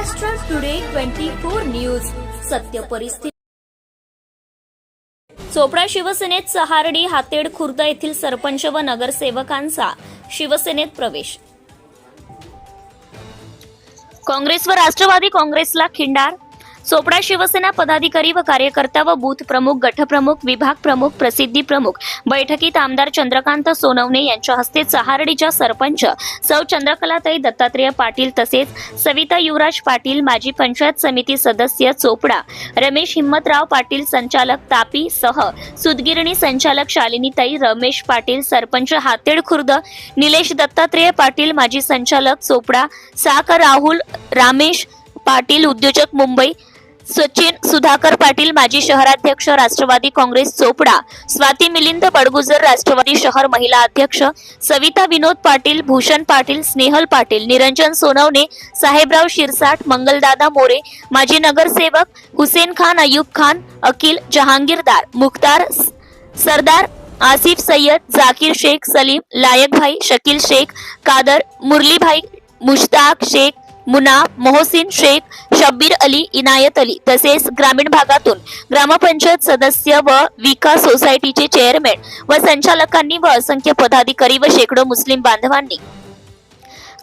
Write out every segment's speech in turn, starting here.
Maharashtra today twenty four news सत्य परिस्थिती. चोपडा शिवसेनेत सहारडी हातेड खुर्द येथील सरपंच व नगरसेवकांचा शिवसेनेत प्रवेश. काँग्रेस व राष्ट्रवादी काँग्रेसला खिंडार चोपडा शिवसेना पदाधिकारी व कार्यकर्ता व बूथ प्रमुख गटप्रमुख विभाग प्रमुख प्रसिद्धी प्रमुख बैठकीत आमदार चंद्रकांत सोनवणे यांच्या हस्ते चहारडीच्या सरपंच सौ चंद्रकलाताई दत्तात्रेय पाटील तसेच सविता युवराज पाटील माजी पंचायत समिती सदस्य चोपडा रमेश हिम्मतराव पाटील संचालक तापी सह सुदगिरणी संचालक शालिनीताई रमेश पाटील सरपंच हातेड खुर्द निलेश दत्तात्रेय पाटील माजी संचालक चोपडा साक राहुल रामेश पाटील उद्योजक मुंबई सचिन सुधाकर पाटील माजी शहराध्यक्ष राष्ट्रवादी काँग्रेस चोपडा स्वाती मिलिंद बडगुजर राष्ट्रवादी शहर महिला अध्यक्ष सविता विनोद पाटील भूषण पाटील स्नेहल पाटील निरंजन सोनवणे साहेबराव शिरसाट मंगलदादा मोरे माजी नगरसेवक हुसेन खान अयूब खान अकिल जहांगीरदार मुख्तार सरदार आसिफ सय्यद जाकीर शेख सलीम लायकभाई शकील शेख कादर मुरलीभाई मुश्ताक शेख मुना मोहसिन शेख शब्बीर अली इनायत अली तसेच ग्रामीण भागातून ग्रामपंचायत सदस्य व विकास सोसायटीचे चेअरमॅन व संचालकांनी व असंख्य पदाधिकारी व शेकडो मुस्लिम बांधवांनी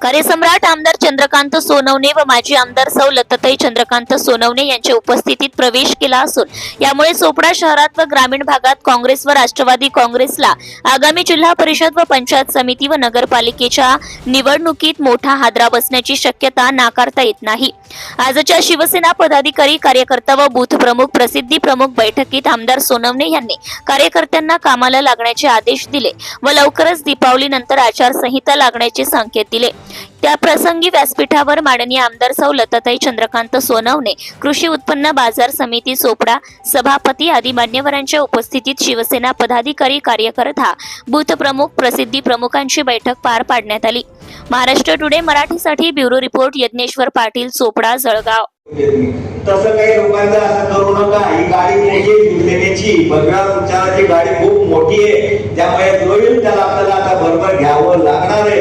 कार्यसम्राट आमदार चंद्रकांत सोनवणे व माजी आमदार सौ लताताई चंद्रकांत सोनवणे यांच्या उपस्थितीत प्रवेश केला असून यामुळे चोपडा शहरात व ग्रामीण भागात काँग्रेस व राष्ट्रवादी काँग्रेसला आगामी जिल्हा परिषद व पंचायत समिती व नगरपालिकेच्या निवडणुकीत मोठा हादरा बसण्याची शक्यता नाकारता येत नाही. आजच्या शिवसेना पदाधिकारी कार्यकर्ता व बूथ प्रमुख प्रसिद्धी प्रमुख बैठकीत आमदार सोनवणे यांनी कार्यकर्त्यांना कामाला लागण्याचे आदेश दिले व लवकरच दीपावलीनंतर आचारसंहिता लागण्याचे संकेत दिले. त्या प्रसंगी व्यासपीठावर माननीय आमदार सौ लताताई चंद्रकांत सोनवणे कृषी उत्पन्न बाजार समिती चोपडा सभापती आदी मान्यवरांच्या उपस्थितीत शिवसेना पदाधिकारी कार्यकर्ता बूथ प्रमुख प्रसिद्धी प्रमुखांची बैठक पार पाडण्यात आली. महाराष्ट्र टुडे मराठीसाठी ब्युरो रिपोर्ट यज्ञेश्वर पाटील चोपडा जळगाव. तसं काही लोकांचा असं करू नका. ही गाडी मोठी शिवसेनेची भगव्या उच्चाराची गाडी खूप मोठी आहे. त्यामुळे जो त्याला आपल्याला आता बरोबर घ्यावं लागणार आहे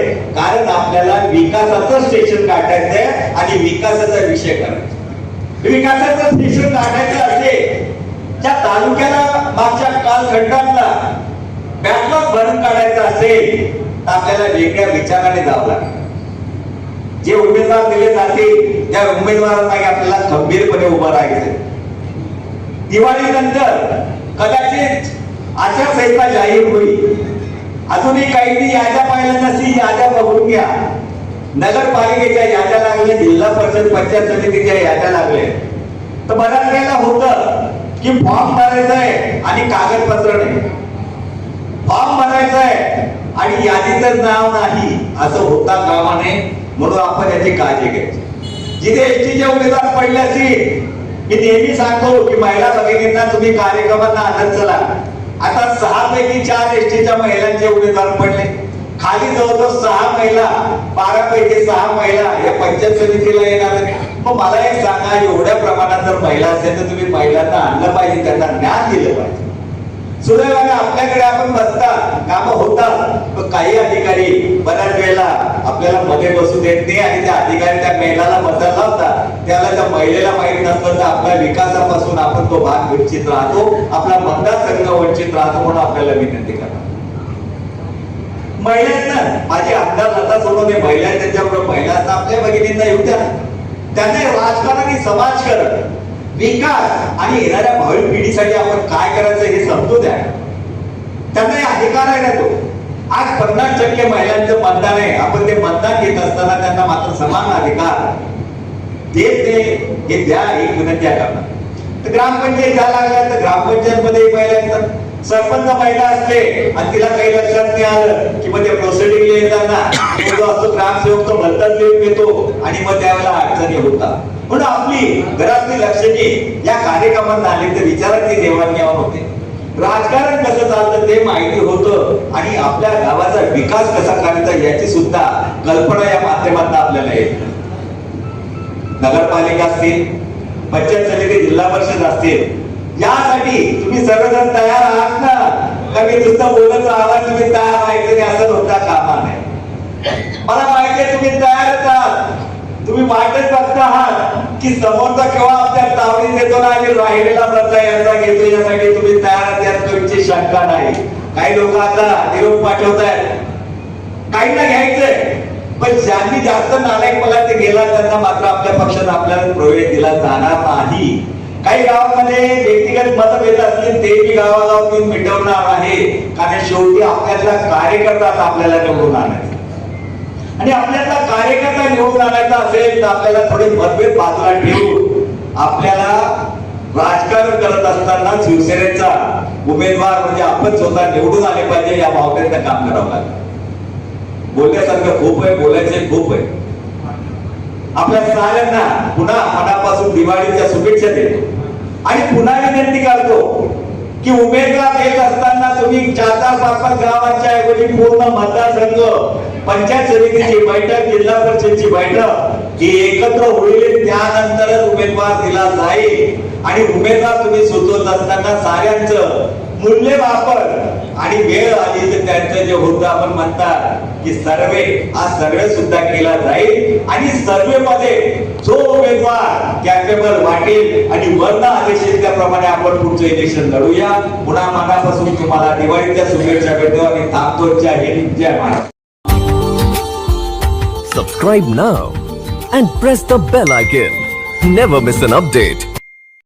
कारण आपल्याला विकासाचं स्टेशन गाठायचंय आणि विकासाचा विषय करायचा. विकासाचं स्टेशन गाठायचं असेल त्या तालुक्याला मागच्या कालखंडातला बॅकलॉग भरून काढायचा असेल तर आपल्याला वेगळ्या विचाराने जावं लागेल. जे उमेदवार दिले जातील त्या उमेदवारांना आपल्याला खंबीरपणे उभं राहायचं दिवाळीनंतर कदाचित आचारसंहिता जाहीर होईल. अजूनही काही याद्या पाहिल्या नसतील याद्या बघून घ्या. नगरपालिकेच्या याद्या लागल्या जिल्हा परिषद पंचायत समितीच्या याद्या लागल्या तर बऱ्याच वेळेला होतं की फॉर्म भरायचा आहे आणि कागदपत्र नाही. फॉर्म भरायचा आहे आणि यादीतच नाव नाही. असं होता कामा नये म्हणून आपण याची काळजी घ्यायची. जिथे एसटीचे उमेदवार पडले असतील मी नेहमी सांगतो की महिला भगिनींना तुम्ही कार्यक्रमांना आनंद चला. आता सहा पैकी चार एसटीच्या महिलांचे उमेदवार पडले. खाली जवळजवळ सहा महिला बारा पैकी सहा महिला या पंचायत समितीला येणार मग मला एक सांगा एवढ्या प्रमाणात जर महिला असेल तर तुम्ही महिलांना आणलं पाहिजे त्यांना ज्ञान दिलं पाहिजे. सुदैवाने आपल्याकडे आपण बसता काम होतात पण काही अधिकारी बऱ्याच वेळेला आपल्याला मध्ये बसू देत नाही आणि त्या अधिकारी त्या महिलाला मदत लावतात महिलेला माहीत नसतं तर आपल्या विकासापासून आपण तो भाग वंचित राहतो आपला मतदारसंघ वंचित राहतो म्हणून आपल्याला विनंती करतात महिलांना माझे आमदार लता सोडवणे महिला आहेत, त्यांच्याबरोबर महिलांना आपल्या भगिनींना येऊ द्या त्यांना राजकारण आणि समाजकारण विकास आणि येणाऱ्या भावी पिढीसाठी आपण काय करायचं हे समजू द्या. त्यांना हे अधिकार आहे ना तो. आज पन्नास टक्के महिलांचं मतदान आहे. आपण ते मतदान घेत असताना त्यांना मात्र समान अधिकार. देत हे द्या एक विनंती आहे तर ग्रामपंचायत द्या लागल्या तर ग्रामपंचायत मध्ये महिलांचं सरपंच महिला असते आणि तिला काही लक्षात नाही आलं की मग ते प्रोसिडिंग येताना तो जो असतो ग्रामसेवक तो भलताच लिहून घेतो आणि मग त्यावेळेला अडचणी होतात. म्हणून आपली घरातली लक्षणी या कार्यक्रमांना आली तर विचारांची देवाणघेवाण होते. राजकारण कसं चालतं ते माहिती होतं आणि आपल्या गावाचा विकास कसा करायचा याची सुद्धा कल्पना या माध्यमातून आपल्याला येते नगरपालिका असतील पंचायत समिती जिल्हा परिषद असतील यासाठी तुम्ही सर्वजण तयार आहात ना? कमी नुसतं बोलत राहा तुम्ही तयार व्हायचं असं होता कामा नाही मला माहितीये तुम्ही तयार आहात तुम्ही वाटच बघता आहात की समोरचा केव्हा आपल्या तावडीत येतो ना आणि राहिलेला मधला यांचा घेतो यासाठी तुम्ही तयार आहात तुमची शंका नाही. काही लोक आता निरोप पाठवत आहेत काही ना घ्यायचंय. पण ज्यांनी जास्त नालायक मला ते गेला त्यांना मात्र आपल्या पक्षात आपल्याला प्रवेश दिला जाणार नाही. काही गावामध्ये व्यक्तिगत मतभेद असतील ते मी गावागाव मी मिटवणार आहे. कारण शेवटी आपल्यातला कार्यकर्ता आपल्याला निवडून आणायचा आणि आपल्याला कार्यकर्ता निवडून आणायचा असेल तर आपल्याला थोडे मतभेद बाजूला ठेवून आपल्याला राजकारण करत असताना शिवसेनेचा उमेदवार म्हणजे आपण स्वतः निवडून आले पाहिजे या भावनेत काम करावं लागेल. बोलण्यासारखं खूप आहे बोलायचे खूप आहे. आपल्या सगळ्यांना पुन्हा मनापासून दिवाळीच्या शुभेच्छा देतो. आणि पुन्हा विनंती करतो की उमेदवार देत असताना तुम्ही चार चार पाच पाच गावांच्या ऐवजी पूर्ण मतदारसंघ पंचायत समितीची बैठक जिल्हा परिषदची बैठक ही एकत्र होईल त्यानंतरच उमेदवार दिला जाईल. आणि उमेदवार तुम्ही सुचवत असताना साऱ्यांचं मूल्य वापर आणि वेळ आली तर त्यांचं जे होतं आपण म्हणतात की सर्वे हा सर्वे सुद्धा केला जाईल आणि सर्वे मध्ये जो उमेदवार कॅपेबल वाटेल आणि वर्ण आदेशित त्याप्रमाणे आपण पुढचं इलेक्शन लढूया पुन्हा मनापासून तुम्हाला दिवाळीच्या शुभेच्छा भेटतो आणि थांबतो जय हिंद जय Maharashtra Subscribe now and press the bell icon. Never miss an update.